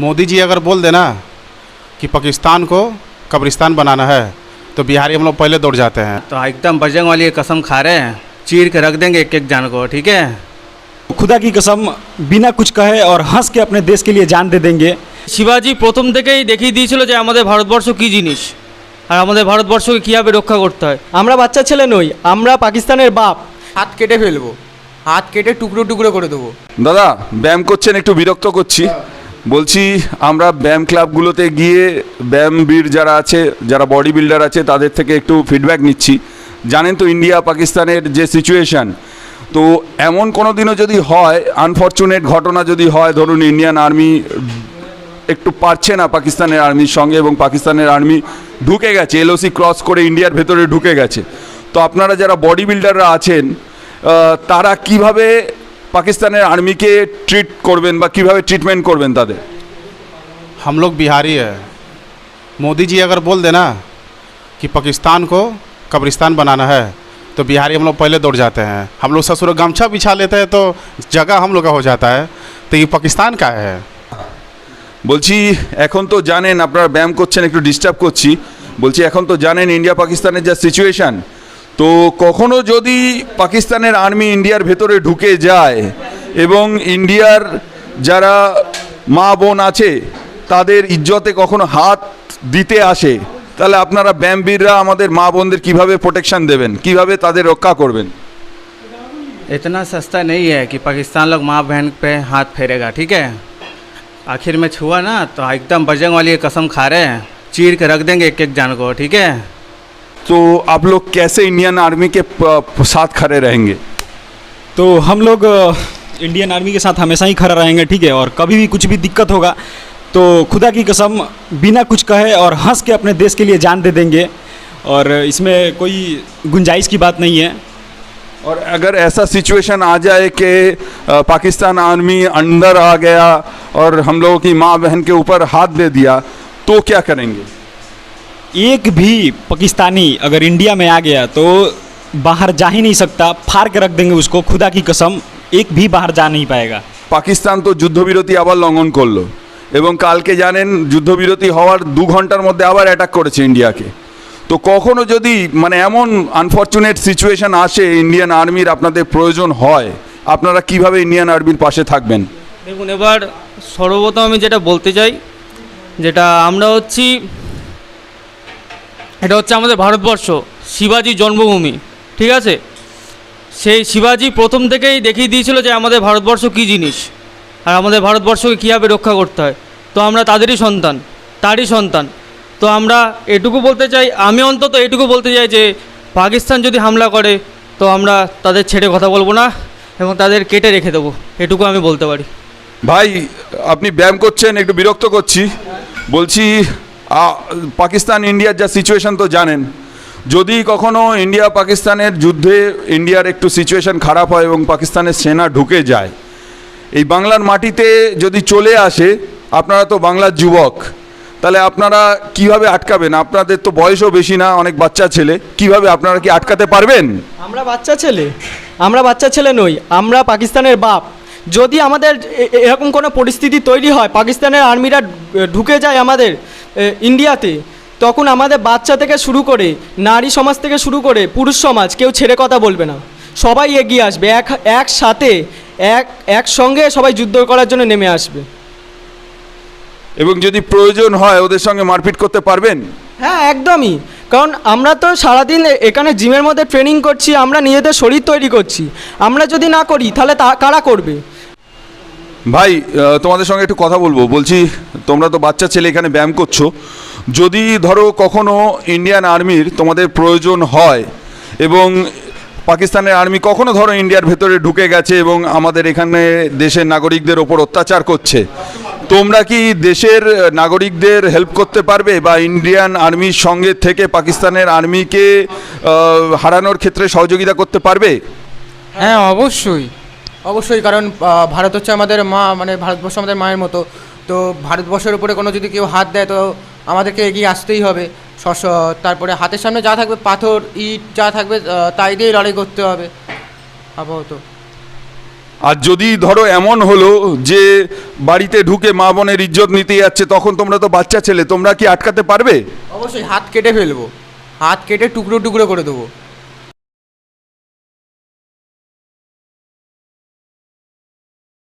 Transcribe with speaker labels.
Speaker 1: मोदी जी अगर बोल देना कि पाकिस्तान को कब्रिस्तान बनाना है तो बिहारी हम लोग पहले दौड़ जाते हैं
Speaker 2: तो एकदम बजरंग वाली की कसम खा रहे हैं चीर के रख देंगे एक एक जान को ठीक है
Speaker 3: खुदा की कसम बिना कुछ कहे और हंस के अपने देश के लिए जान दे देंगे
Speaker 4: শিবাজি প্রথম থেকেই দেখিয়ে দিয়েছিল যে আমাদের ভারতবর্ষ কী জিনিস আর আমাদের ভারতবর্ষকে কীভাবে রক্ষা করতে হয়
Speaker 5: আমরা বাচ্চা ছেলে নই আমরা পাকিস্তানের বাপ
Speaker 6: হাত কেটে ফেলবো হাত কেটে টুকরো টুকরো করে দেবো
Speaker 7: দাদা ব্যায়াম করছেন একটু বিরক্ত করছি বলছি, আমরা ব্যায়াম ক্লাবগুলোতে গিয়ে ব্যায়ামবীর যারা আছে, যারা বডি বিল্ডার আছে, তাদের থেকে একটু ফিডব্যাক নিচ্ছি। জানেন তো ইন্ডিয়া, পাকিস্তানের যে সিচুয়েশান তো এমন কোনো দিনও যদি হয় আনফর্চুনেট ঘটনা যদি হয়, ধরুন ইন্ডিয়ান আর্মি একটু পারছে না পাকিস্তানের আর্মির সঙ্গে এবং পাকিস্তানের আর্মি ঢুকে গেছে, এলওসি ক্রস করে ইন্ডিয়ার ভেতরে ঢুকে গেছে। তো আপনারা যারা বডি বিল্ডাররা আছেন তারা কীভাবে পাকিস্তানের আর্মিকে ট্রিট করবেন বা কিভাবে ট্রিটমেন্ট করবেন তাদের
Speaker 1: हम लोग बिहारी है मोदी जी अगर बोल देना कि पाकिस्तान को कब्रिस्तान बनाना है तो बिहारी हम लोग पहले दौड़ जाते हैं हम लोग ससुर गमछा बिछा लेते हैं तो जगह हम लोग का हो जाता है तो ये पाकिस्तान का है
Speaker 7: বলছি এখন তো জানেন আপনারা ব্যায়াম করছেন একটু ডিস্টার্ব করছি বলছি এখন তো জানেন ইন্ডিয়া পাকিস্তানের যা সিচুয়েশান তো কখনো যদি পাকিস্তানের আর্মি ইন্ডিয়ার ভেতরে ঢুকে যায় এবং ইন্ডিয়ার যারা মা বোন আছে তাদের ইজ্জতে কখনো হাত দিতে আসে তাহলে আপনারা ব্যায়ামবীররা আমাদের মা বোনদের কিভাবে প্রোটেকশন দেবেন কিভাবে তাদের রক্ষা করবেন
Speaker 2: इतना सस्ता नहीं है कि पाकिस्तान लोग माँ बहन पे हाथ फेरेगा ठीक है आखिर में छुआ ना तो एकदम बजरंग वाली की कसम खा रहे हैं चीर के रख देंगे एक एक जान को ठीक है
Speaker 7: तो आप लोग कैसे इंडियन आर्मी के साथ खड़े रहेंगे?
Speaker 3: तो हम लोग इंडियन आर्मी के साथ हमेशा ही खड़ा रहेंगे ठीक है? और कभी भी कुछ भी दिक्कत होगा तो खुदा की कसम बिना कुछ कहे और हंस के अपने देश के लिए जान दे देंगे। और इसमें कोई गुंजाइश की बात नहीं है।
Speaker 7: और अगर ऐसा सिचुएशन आ जाए कि पाकिस्तान आर्मी अंदर आ गया और हम लोगों की माँ बहन के ऊपर हाथ दे दिया तो क्या करेंगे?
Speaker 3: एक भी पाकिस्तानी अगर इंडिया में आ गया तो बाहर जा ही नहीं सकता फाड़ के रख देंगे उसको खुदा की कसम एक भी बाहर जा नहीं पाएगा
Speaker 7: পাকিস্তান তো যুদ্ধবিরতি আবার লঙ্ঘন করলো এবং কালকে জানেন যুদ্ধবিরতি হওয়ার দু ঘন্টার মধ্যে আবার অ্যাটাক করেছে ইন্ডিয়াকে তো কখনো যদি মানে এমন আনফর্চুনেট সিচুয়েশন আসে ইন্ডিয়ান আর্মির আপনাদের প্রয়োজন হয় আপনারা কিভাবে ইন্ডিয়ান আর্মির পাশে থাকবেন
Speaker 4: দেখুন এবার সর্বপ্রথম আমি যেটা বলতে চাই যেটা আমরা হচ্ছি এটা হচ্ছে আমাদের ভারতবর্ষ, শিবাজি জন্মভূমি, ঠিক আছে? সেই শিবাজি প্রথম থেকেই দেখিয়ে দিয়েছিল যে আমাদের ভারতবর্ষ কী জিনিস, আর আমাদের ভারতবর্ষকে কীভাবে রক্ষা করতে হয়। তো আমরা তাদেরই সন্তান, তারই সন্তান। তো আমরা এটুকু বলতে চাই, আমি অন্তত এটুকু বলতে চাই যে পাকিস্তান যদি হামলা করে, তো আমরা তাদের ছেড়ে কথা বলব না এবং তাদের কেটে রেখে দেবো। এটুকু আমি বলতে পারি।
Speaker 7: ভাই, আপনি ব্যায়াম করছেন, একটু বিরক্ত করছি। বলছি পাকিস্তান, ইন্ডিয়ার যা সিচুয়েশন তো জানেন। যদি কখনো ইন্ডিয়া, পাকিস্তানের যুদ্ধে ইন্ডিয়ার একটু সিচুয়েশন খারাপ হয় এবং পাকিস্তানের সেনা ঢুকে যায়, এই বাংলার মাটিতে যদি চলে আসে, আপনারা তো বাংলার যুবক, তাহলে আপনারা কীভাবে আটকাবেন? আপনাদের তো বয়সও বেশি না, অনেক বাচ্চা ছেলে, কীভাবে আপনারা কি আটকাতে পারবেন?
Speaker 5: আমরা বাচ্চা ছেলে, আমরা বাচ্চা ছেলে নই, আমরা পাকিস্তানের বাপ। যদি আমাদের এরকম কোনো পরিস্থিতি তৈরি হয়, পাকিস্তানের আর্মিরা ঢুকে যায় আমাদের ইন্ডিয়াতে তখন আমাদের বাচ্চা থেকে শুরু করে নারী সমাজ থেকে শুরু করে পুরুষ সমাজ কেউ ছেড়ে কথা বলবে না। সবাই এগিয়ে আসবে এক একসাথে এক একসঙ্গে সবাই যুদ্ধ করার জন্য নেমে আসবে।
Speaker 7: এবং যদি প্রয়োজন হয় ওদের সঙ্গে মারপিট করতে পারবেন?
Speaker 5: হ্যাঁ একদমই। কারণ আমরা তো সারাদিন এখানে জিমের মধ্যে ট্রেনিং করছি আমরা নিজেদের শরীর তৈরি করছি। আমরা যদি না করি তাহলে তা কারা করবে?
Speaker 7: ভাই তোমাদের সঙ্গে একটু কথা বলব। বলছি, তোমরা তো বাচ্চা ছেলে এখানে ব্যায়াম করছ। যদি ধরো কখনো ইন্ডিয়ান আর্মির তোমাদের প্রয়োজন হয়, এবং পাকিস্তানের আর্মি কখনো ধরো ইন্ডিয়ার ভেতরে ঢুকে গেছে, এবং আমাদের এখানে দেশের নাগরিকদের ওপর অত্যাচার করছে, তোমরা কি দেশের নাগরিকদের হেল্প করতে পারবে, বা ইন্ডিয়ান আর্মির সঙ্গে থেকে পাকিস্তানের আর্মিকে হারানোর ক্ষেত্রে সহযোগিতা করতে পারবে?
Speaker 6: হ্যাঁ অবশ্যই। অবশ্যই কারণ ভারত হচ্ছে আমাদের মা মানে ভারতবর্ষ আমাদের মায়ের মতো। তো ভারতবর্ষের উপরে কোনো যদি কেউ হাত দেয় তো আমাদেরকে এগিয়ে আসতেই হবে। শস তারপরে হাতের সামনে যা থাকবে পাথর ইট যা থাকবে তাই দিয়েই লড়াই করতে হবে। আপাতত।
Speaker 7: আর যদি ধরো এমন হলো যে বাড়িতে ঢুকে মা বোনের ইজ্জত নিতে যাচ্ছে তখন তোমরা তো বাচ্চা ছেলে তোমরা কি আটকাতে পারবে?
Speaker 6: অবশ্যই হাত কেটে ফেলব। হাত কেটে টুকরো টুকরো করে দেবো।